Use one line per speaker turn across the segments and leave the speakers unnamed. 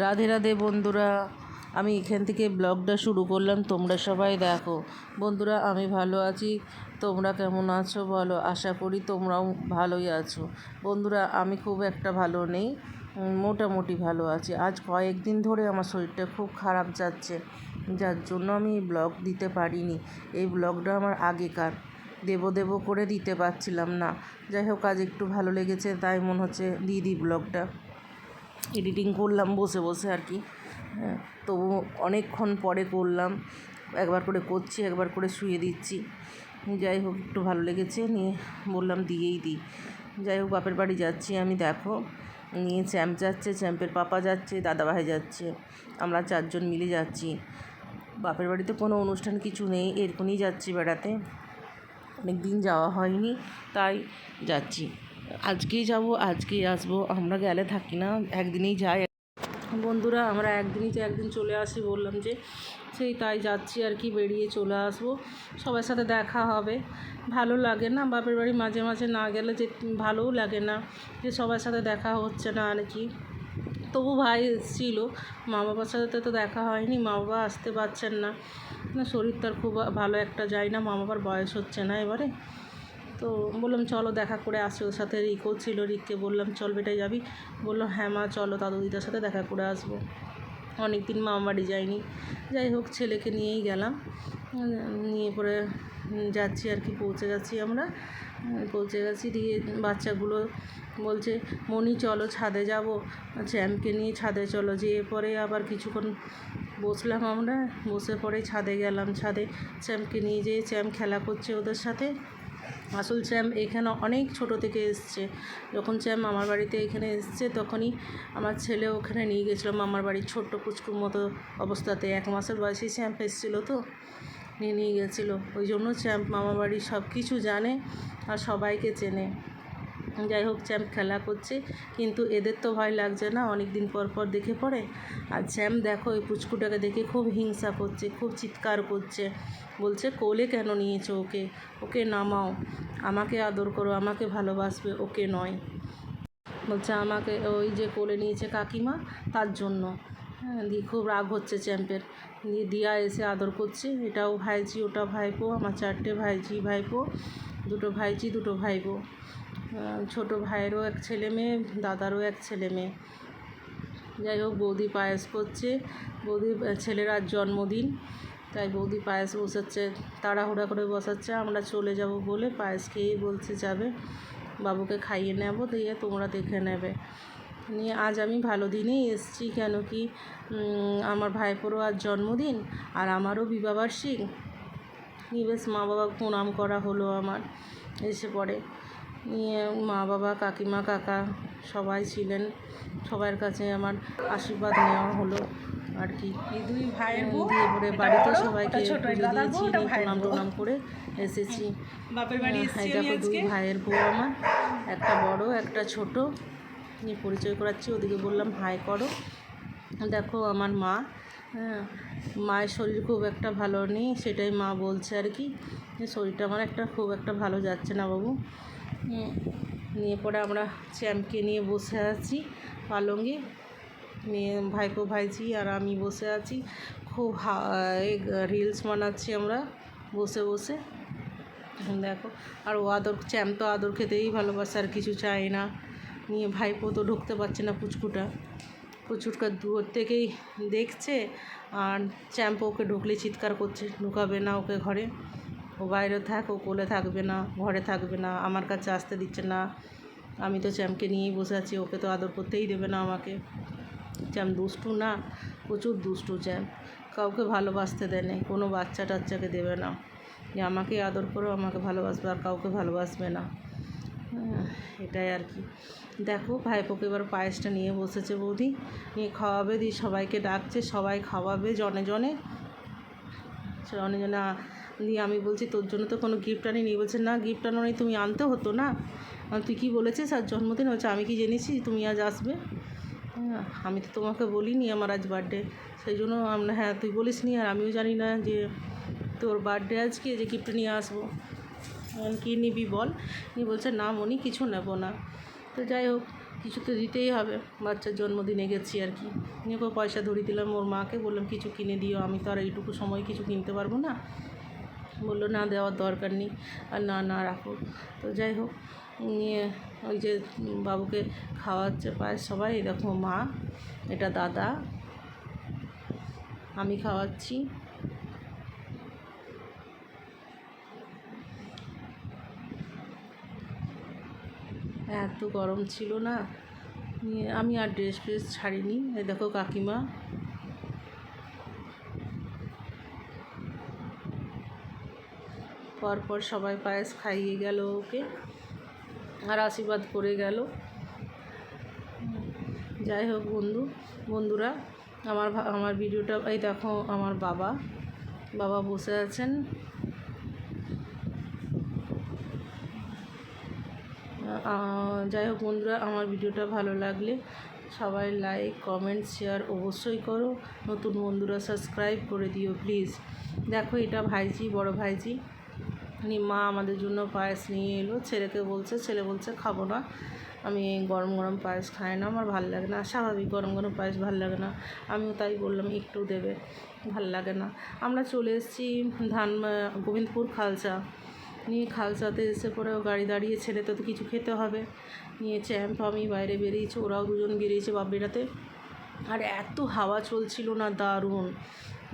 রাধে রাধে বন্ধুরা, আমি এখান থেকে ব্লগটা শুরু করলাম, তোমরা সবাই দেখো। বন্ধুরা, আমি ভালো আছি, তোমরা কেমন আছো বলো, আশা করি তোমরাও ভালোই আছো। বন্ধুরা, আমি খুব একটা ভালো নেই মোটামুটি ভালো আছি। আজ কয়েকদিন ধরে আমার শরীরটা খুব খারাপ যাচ্ছে, যার জন্য আমি এই ব্লগ দিতে পারিনি। এই ব্লগটা আমার আগেকার, দেব দেব করে দিতে পারছিলাম না। যাই হোক, আজ একটু ভালো লেগেছে, তাই মনে হচ্ছে দিয়ে দিই ব্লগটা। এডিটিং করলাম, বসে বসে আর কি। হ্যাঁ তবু অনেকক্ষণ পরে করলাম। একবার করে করছি, একবার করে শুয়ে দিচ্ছি। যাই হোক, একটু ভালো লেগেছে, নিয়ে বললাম দিয়েই দিই। যাই হোক, বাপের বাড়ি যাচ্ছি আমি, দেখো। নিয়ে চ্যাম্প যাচ্ছে চ্যাম্পের পাপা যাচ্ছে, দাদাভাই যাচ্ছে, আমরা চারজন মিলে যাচ্ছি। বাপের বাড়িতে কোনো অনুষ্ঠান কিছু নেই, এরকমই যাচ্ছি বেড়াতে। অনেক দিন যাওয়া হয়নি, তাই যাচ্ছি। আজকেই যাব, আজকেই আসব। আমরা গেলে থাকি না, একদিনেই যাই। বন্ধুরা, আমরা একদিনই যে একদিন চলে আসি বললাম যে, সেই তাই যাচ্ছি আর কি, বেরিয়ে চলে আসব। সবার সাথে দেখা হবে। ভালো লাগে না, বাপের বাড়ি মাঝে মাঝে না গেলে যে ভালোও লাগে না, যে সবার সাথে দেখা হচ্ছে না আর কি। তবু ভাই এসেছিল মা বাবার সাথে তো দেখা হয়নি মা বাবা আসতে পারছেন না। শরীর তার খুব ভালো একটা যায় না মা বাবার বয়স হচ্ছে না এবারে। তো বললাম, চলো দেখা করে আসি। ওর সাথে রিকও ছিল, রিককে বললাম, চল বেটাই যাবি। বলল হ্যাঁ মা, চলো দাদু দিদার সাথে দেখা করে আসব। অনেক দিন মামা বাড়ি যাইনি যাই হোক, ছেলেকে নিয়েই গেলাম। নিয়ে পরে যাচ্ছি আর কি, পৌঁছে গেছি আমরা। পৌঁছে গেছি, দিয়ে বাচ্চাগুলো বলছে মনি চলো ছাদে যাব। চ্যাম্পকে নিয়ে ছাদে চলো। যেয়ে পরে আবার কিছুক্ষণ বসলাম আমরা। বসে পরে ছাদে গেলাম। ছাদে চ্যাম্পকে নিয়ে যেয়ে চ্যাম্প খেলা করছে ওদের সাথে। আসল চ্যাম এখানে অনেক ছোট থেকে এসছে। যখন চ্যাম মামার বাড়িতে এখানে এসছে, তখনই আমার ছেলে ওখানে নিয়ে গেছিল মামার বাড়ির ছোট্ট পুচকুর মতো অবস্থাতে। এক মাসের বয়সী চ্যাম্প এসেছিল তো, নিয়ে নিয়ে গেছিল। ওই জন্য চ্যাম্প মামার বাড়ি সব কিছু জানে আর সবাইকে চেনে। যাই হোক, চ্যাম্প খেলা করছে। কিন্তু এদের তো ভয় লাগছে না অনেক দিন পর পর দেখে পড়ে। আর চ্যাম্প দেখো ওই পুচকুটাকে দেখে খুব হিংসা করছে, খুব চিৎকার করছে। বলছে, কোলে কেন নিয়েছো ওকে? ওকে নামাও। আমাকে আদর করো, আমাকে ভালোবাসবে, ওকে নয়। বলছে, আমাকে ওই যে কোলে নিয়েছে কাকিমা, তার জন্য। হ্যাঁ দিয়ে খুব রাগ হচ্ছে চ্যাম্পের। দিয়ে দিয়া এসে আদর করছে, এটাও ভাইজি, ওটা ভাইপো, আমার চারটে ভাইজি ভাইপো, দুটো ভাইজি, দুটো ভাইপো। ছোটো ভাইয়েরও এক ছেলে মেয়ে দাদারও এক ছেলে মেয়ে। যাই হোক বৌদি পায়েস করছে। আহ, ছেলের জন্মদিন তাই বৌদি পায়েস বসাচ্ছে তাড়াহুড়া করে বসাচ্ছে। আমরা চলে যাব বলে পায়েস খেয়েই বলছে যাবে বাবুকে খাইয়ে নেব দিয়ে তোমরা দেখে নেবে। নিয়ে আজ আমি ভালো দিনেই এসছি কেন কি আমার ভাইপোরও আজ জন্মদিন আর আমারও বিবাহবার্ষিক। নিয়ে বেশ মা বাবা প্রণাম করা হলো আমার এসে পড়ে। নিয়ে মা বাবা কাকিমা কাকা সবাই ছিলেন। সবার কাছে আমার আশীর্বাদ নেওয়া হলো। আর কি?
দুই ভাইয়ের
দিয়ে পরে বাড়িতে সবাইকে পুজো দিয়েছি প্রণাম টনাম করে এসেছি। হ্যাঁ, দেখো দুই ভাইয়ের বউ আমার। একটা বড় একটা ছোট। নিয়ে পরিচয় করাচ্ছি ওদিকে বললাম হাই করো। দেখো আমার মা হ্যাঁ মায়ের শরীর খুব একটা ভালো নেই সেটাই মা বলছে আর কি। শরীরটা আমার একটা খুব একটা ভালো যাচ্ছে না বাবু। নিয়ে পরে আমরা চ্যাম্পকে নিয়ে বসে আছি, পালঙ্গে। নিয়ে ভাইপো ভাইজি আর আমি বসে আছি। খুব রিলস বানাচ্ছি আমরা বসে বসে। দেখো, আর ও আদর চ্যাম্প তো আদর খেতেই ভালোবাসে, আর কিছু চায় না। নিয়ে ভাইপো তো ঢুকতে পারছে না পুচকুটা। পুচকুটা দূর থেকেই দেখছে, আর চ্যাম্প ওকে ঢুকলে চিৎকার করছে, ঢুকাবে না ওকে ঘরে। ও বাইরে থাক, ও কোলে থাকবে না, ঘরে থাকবে না, আমার কাছে আসতে দিচ্ছে না। আমি তো চ্যামকে নিয়েই বসে আছি, ওকে তো আদর করতেই দেবে না আমাকে। চ্যাম দুষ্টু না, প্রচুর দুষ্টু চ্যাম। কাউকে ভালোবাসতে দেয় কোনো বাচ্চা টাচ্চাকে দেবে না। যে আমাকে আদর করো, আমাকে ভালোবাসবে, আর কাউকে ভালোবাসবে না। এটাই আর কি। দেখো, ভাইপোকে এবার পায়েসটা নিয়ে বসেছে বৌদি। নিয়ে খাওয়াবে দিয়ে সবাইকে ডাকছে, সবাই খাওয়াবে জনে জনে। জনে জনে দিয়ে আমি বলছি, তোর জন্য তো কোনো গিফট আনিনি। বলছে, না গিফট আনো তুমি আনতে হতো না। তুই কী বলেছিস আর জন্মদিন? হচ্ছে আমি কি জেনেছি তুমি আজ আসবে? আমি তো তোমাকে বলিনি আমার আজ বার্থডে সেই জন্য আমরা হ্যাঁ তুই বলিস নি আর আমিও জানি না যে তোর বার্থডে আজকে, যে গিফট নিয়ে আসব। কী নিবি বল? নিয়ে বলছে, না মনি, কিছু নেব না। তো যাই হোক, কিছু তো দিতেই হবে, বাচ্চার জন্মদিনে গেছি আর কি। নিয়ে পয়সা ধরিয়ে দিলাম, ওর মাকে বললাম, কিছু কিনে দিও, আমি তো আর এইটুকু সময় কিছু কিনতে পারব না। বলল, না, দেওয়ার দরকার নেই। আর, না না, রাখো। তো যাই হোক, নিয়ে ওই যে বাবুকে খাওয়াচ্ছে পায় সবাই। দেখো মা, এটা দাদা, আমি খাওয়াচ্ছি। এত গরম ছিল না। নিয়ে আমি আর ড্রেস ফ্রেস ছাড়িনি। এই দেখো কাকিমা। পরপর সবাই পায়েস খাইয়ে গেল ওকে। আর আশীর্বাদ করে গেল। যাই হোক বন্ধু, বন্ধুরা, আমার আমার ভিডিওটা, এই দেখো আমার বাবা। বাবা বসে আছেন। যাই হোক বন্ধুরা, আমার ভিডিওটা ভালো লাগলে সবাই লাইক কমেন্ট শেয়ার অবশ্যই করো। নতুন বন্ধুরা সাবস্ক্রাইব করে দিও প্লিজ দেখো এটা ভাইজি, বড় ভাইজি। উনি মা আমাদের জন্য পায়েস নিয়ে এলো। ছেলেকে বলছে, ছেলে বলছে, খাব না। আমি গরম গরম পায়েস খাই না, আমার ভালো লাগে না। স্বাভাবিক গরম গরম পায়েস ভালো লাগে না। আমিও তাই বললাম, একটু দেবে, ভালো লাগে না। আমরা চলে এসেছি ধান গোবিন্দপুর খালসা নিয়ে খালসাতে এসে পরেও গাড়ি দাঁড়িয়ে, ছেলে তো কিছু খেতে হবে? নিয়ে চ্যাম্প, আমি বাইরে বেরিয়েছি, ওরাও দুজন বেরিয়েছে বাপ বেড়াতে আর এত হাওয়া চলছিল না, দারুণ।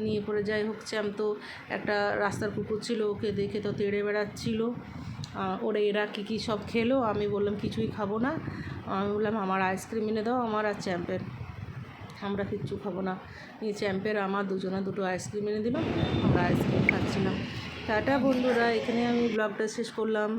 নিয়ে পরে যাই হোক চ্যাম্প তো একটা রাস্তার কুকুর ছিল, ওকে দেখে তো তেড়ে বেড়াচ্ছিল। ওরা, এরা কী কী সব খেলো? আমি বললাম, কিছুই খাব না। আমি বললাম, আমার আইসক্রিম এনে দাও, আমার আর চ্যাম্পের। আমরা কিচ্ছু খাব না। নিয়ে চ্যাম্পের, আমার দুজনে দুটো আইসক্রিম এনে দিল আমরা আইসক্রিম খাচ্ছিলাম। টাটা বন্ধুরা, এখানে আমি ব্লগটা শেষ করলাম।